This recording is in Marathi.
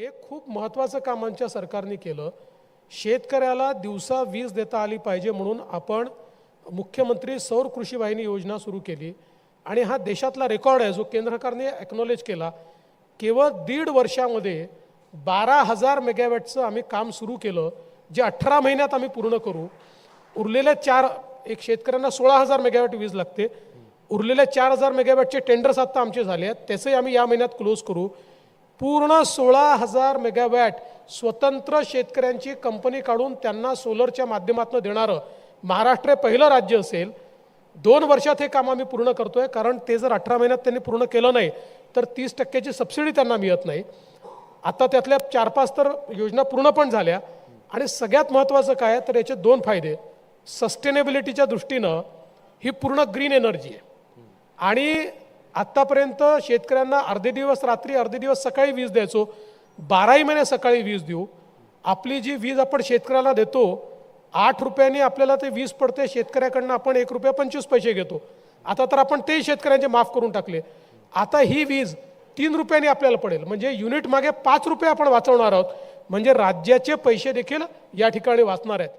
एक खूप महत्त्वाचं काम आमच्या सरकारने केलं. शेतकऱ्याला दिवसा वीज देता आली पाहिजे म्हणून आपण मुख्यमंत्री सौर कृषी वाहिनी योजना सुरू केली. आणि हा देशातला रेकॉर्ड आहे जो केंद्र सरकारने ॲक्नॉलेज केला. केवळ दीड वर्षामध्ये बारा हजार मेगावॅटचं आम्ही काम सुरू केलं जे अठरा महिन्यात आम्ही पूर्ण करू. उरलेल्या चार एक शेतकऱ्यांना सोळा हजार मेगावॅट वीज लागते. उरलेल्या चार हजार मेगावॅटचे टेंडर्स आत्ता आमचे झाले आहेत त्याचंही आम्ही या महिन्यात क्लोज करू. पूर्ण सोळा हजार मेगावॅट स्वतंत्र शेतकऱ्यांची कंपनी काढून त्यांना सोलरच्या माध्यमातून देणारं. महाराष्ट्र हे पहिलं राज्य असेल. दोन वर्षात हे काम आम्ही पूर्ण करतोय कारण ते जर अठरा महिन्यात त्यांनी पूर्ण केलं नाही तर तीस टक्क्याची सबसिडी त्यांना मिळत नाही. आता त्यातल्या चार पाच तर योजना पूर्ण पण झाल्या. आणि सगळ्यात महत्त्वाचं काय तर याचे दोन फायदे. सस्टेनेबिलिटीच्या दृष्टीनं ही पूर्ण ग्रीन एनर्जी आहे. आणि आत्तापर्यंत शेतकऱ्यांना अर्धे दिवस रात्री अर्धे दिवस सकाळी वीज द्यायचो. बाराही महिने सकाळी वीज देऊ. आपली जी वीज आपण शेतकऱ्याला देतो आठ रुपयांनी आपल्याला ते वीज पडते शेतकऱ्याकडनं आपण एक रुपया पंचवीस पैसे घेतो. आता तर आपण तेही शेतकऱ्यांचे माफ करून टाकले. आता ही वीज तीन रुपयांनी आपल्याला पडेल. म्हणजे युनिट मागे पाच रुपये आपण वाचवणार आहोत. म्हणजे राज्याचे पैसे देखील या ठिकाणी वाचणार आहेत.